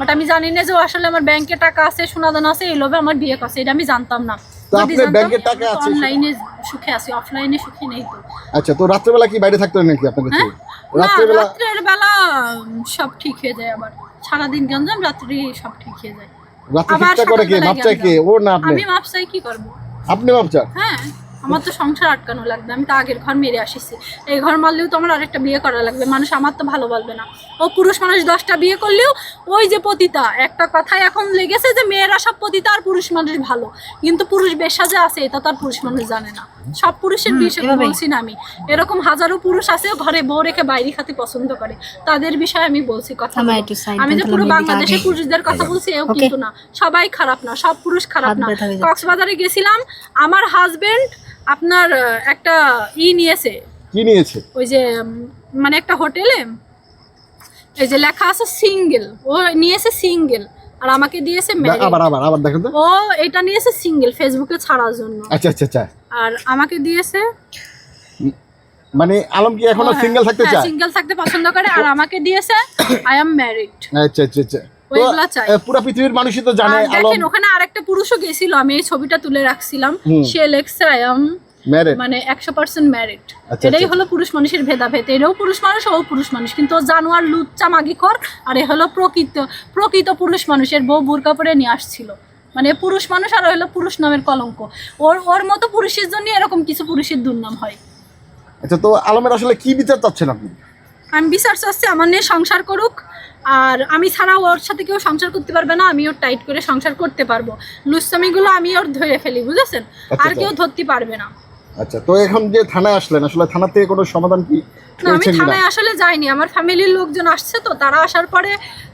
But আমি জানি না যে আসলে আমার ব্যাংকে টাকা আছে সোনাদানা আছে এই লোভে আমার বিয়ে করছে এটা আমি জানতাম না। ব্যাংকে টাকা আছে? অনলাইনে সুখে আছি অফলাইনে সুখে নেই তো। আচ্ছা তো রাত্রেবেলা কি বাইরে থাকতে হয় নাকি আপনার কাছে? রাত্রেবেলা রাত্রের বেলা উম, সব ঠিক হয়ে যায় আবার। সারাদিন গঞ্জাম রাত্রি সব ঠিক হয়ে যায়। রাত্রে করে কে? সকালবেলায় মাপ চায় কে? গেলাম। ও না আপনি? আমি কি করব? আপনি মাপ হ্যাঁ। আমার তো সংসার আটকানো লাগবে আমি তো আগের ঘর মেরে আসিছি। এই ঘর মারলেও তো আমার আরেকটা বিয়ে করা লাগবে মানুষ আমার তো ভালো বলবে না। ও পুরুষ মানুষ দশটা বিয়ে করলেও ওই যে পতিতা একটা কথাই এখন লেগেছে যে মেয়েরা সব পতিতা আর পুরুষ মানুষ ভালো। কিন্তু পুরুষ বেশা যে আছে এটা তো আর পুরুষ মানুষ জানে না। সব পুরুষের বিষয়ে বলছি না আমি। এরকম হাজারো পুরুষ আছে ঘরে বউ রেখে বাইরে খাতে পছন্দ করে। তাদের বিষয়ে আমি বলছি কথা আমি যে পুরো বাংলাদেশের পুরুষদের কথা বলছি এও কিন্তু না। সবাই খারাপ না সব পুরুষ খারাপ না। কক্সবাজারে গেছিলাম আমার হাজবেন্ড আপনার একটা ই নিয়েছে। কি নিয়েছে? ওই যে মানে একটা হোটেলে এই যে লেখা আছে সিঙ্গেল। ও নিয়েছে সিঙ্গেল আর আমাকে দিয়েছে। আবার আবার আবার দেখেন তো। ও এটা নিয়েছে সিঙ্গেল ফেসবুকে ছাড়ার জন্য। আচ্ছা আচ্ছা আচ্ছা। আর আমাকে দিয়েছে মানে আলম কি এখনও সিঙ্গেল থাকতে চায়? সিঙ্গেল থাকতে পছন্দ করে আর আমাকে দিয়েছে আই এম ম্যারিড আচ্ছা আচ্ছা আচ্ছা। পুরা পৃথিবীর মানুষই তো জানে আলম দেখেন ওখানে আরেকটা পুরুষও গেছিল আমি এই ছবিটা তুলে রাখছিলাম। সে লেখছে আই এম ম্যারেড মানে একশো পার্সেন্ট ম্যারিড আচ্ছা, এটাই আচ্ছা। হলো পুরুষ মানুষের ভেদাভেদ। এটাও পুরুষ মানুষ ও পুরুষ মানুষ। কিন্তু জানোয়ার লুচ্চা মাগিখর আর এ হলো প্রকৃত প্রকৃত পুরুষ মানুষের বউ বুরকা পরে নিয়ে আসছিল। মানে পুরুষ মানুষ আর হলো পুরুষ নামের কলঙ্ক। ওর ওর মতো পুরুষের জন্য এরকম কিছু পুরুষের দুর্নাম হয়। আচ্ছা তো আলমের আসলে কি বিচার চাচ্ছেন আপনি? আমি বিচার চাচ্ছি আমার নিয়ে সংসার করুক আর আমি ছাড়া ওর সাথে কেউ সংসার করতে পারবে না আমি ওর টাইট করে সংসার করতে পারব। লুচ্চামিগুলো আমি ওর ধরে ফেলি বুঝেছেন? আচ্ছা, আর কেউ ধরতে পারবে না। আচ্ছা তো এখন যে থানায় আসলেন আসলে থানা থেকে কোনো সমাধান কি না আমি থানায় আসলে যাইনি। আমার ফ্যামিলির লোকজন আসছে তো তারা আসার পরে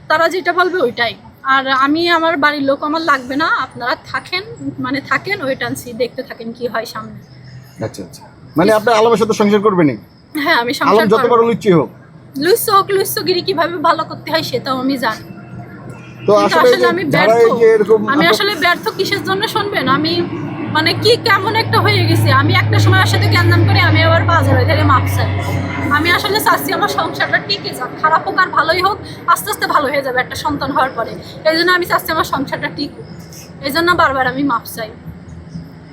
তারা যেটা বলবে ওইটাই। আর আমি আমার বাড়ির লোক আমার লাগবে না আপনারা থাকেন মানে থাকেন ওয়েট আনসি দেখতে থাকেন কি হয় সামনে। আচ্ছা আচ্ছা। মানে আপনি আলমের সাথে সংসার করবেনই? হ্যাঁ আমি আলম সংসার যত বড় লুচি হোক। লুচ্ছ হোক লুচ্ছগিরি কীভাবে ভালো করতে হয় সেটাও আমি জানি। তো আসলে আমি ব্যর্থ। আমি আসলে ব্যর্থ কিসের জন্য শুনবেন? আমি মানে কি কেমন একটা হয়ে গেছে? আমি একটা সময় ওর সাথে জ্ঞান করে, আমি আবার বাজারে থেকে মাপ চাই। আমি আসলে চাচ্ছি আমার সংসারটা টিকে যাক, খারাপ হোক আর ভালোই হোক, আস্তে আস্তে ভালো হয়ে যাবে একটা সন্তান হওয়ার পরে। এই জন্য আমি চাচ্ছি আমার সংসারটা টিকুক। এই জন্য বারবার আমি মাপ চাই।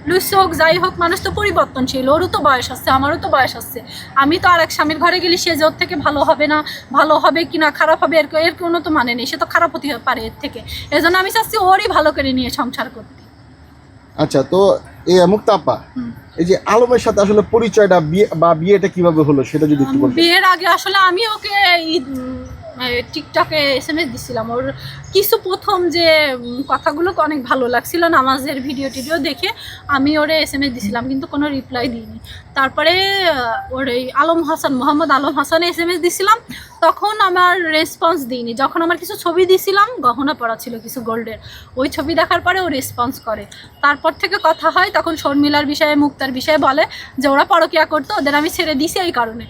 লুস হোক, যাই হোক, মানুষ তো পরিবর্তনশীল, ওরও তো বয়স আছে, আমারও তো বয়স আছে। আমি তো আর এক স্বামীর ঘরে গেলে সে যে ওর থেকে ভালো হবে না, ভালো হবে কি না, খারাপ হবে এর এর কোনো তো মানে নেই, সে তো খারাপ হতে পারে এর থেকে। এই জন্য আমি চাচ্ছি ওরই ভালো করে নিয়ে সংসার করতে। আচ্ছা তো এই মুক্তাপ্পা এই যে আলমের সাথে আসলে পরিচয়টা বিয়ে বা বিয়েটা কীভাবে হলো সেটা যদি একটু বলতেন। বিয়ের আগে আসলে আমি ওকে টিকটকে এস এম এস দিছিলাম। ওর কিছু প্রথম যে কথাগুলো অনেক ভালো লাগছিল, নামাজের ভিডিও টিডিও দেখে আমি ওরে এস এম এস দিছিলাম, কিন্তু কোনো রিপ্লাই দিইনি। তারপরে ওর এই আলম হাসান, মোহাম্মদ আলম হাসানে এস এম এস দিছিলাম, তখন আমার রেসপন্স দিইনি। যখন আমার কিছু ছবি দিছিলাম, গহনা পড়া ছিল কিছু গোল্ডের, ওই ছবি দেখার পরে ও রেসপন্স করে। তারপর থেকে কথা হয়, তখন শর্মিলার বিষয়ে, মুক্তার বিষয়ে বলে যে, ওরা পরকিয়া করতো, ওদের আমি ছেড়ে দিছি এই কারণে।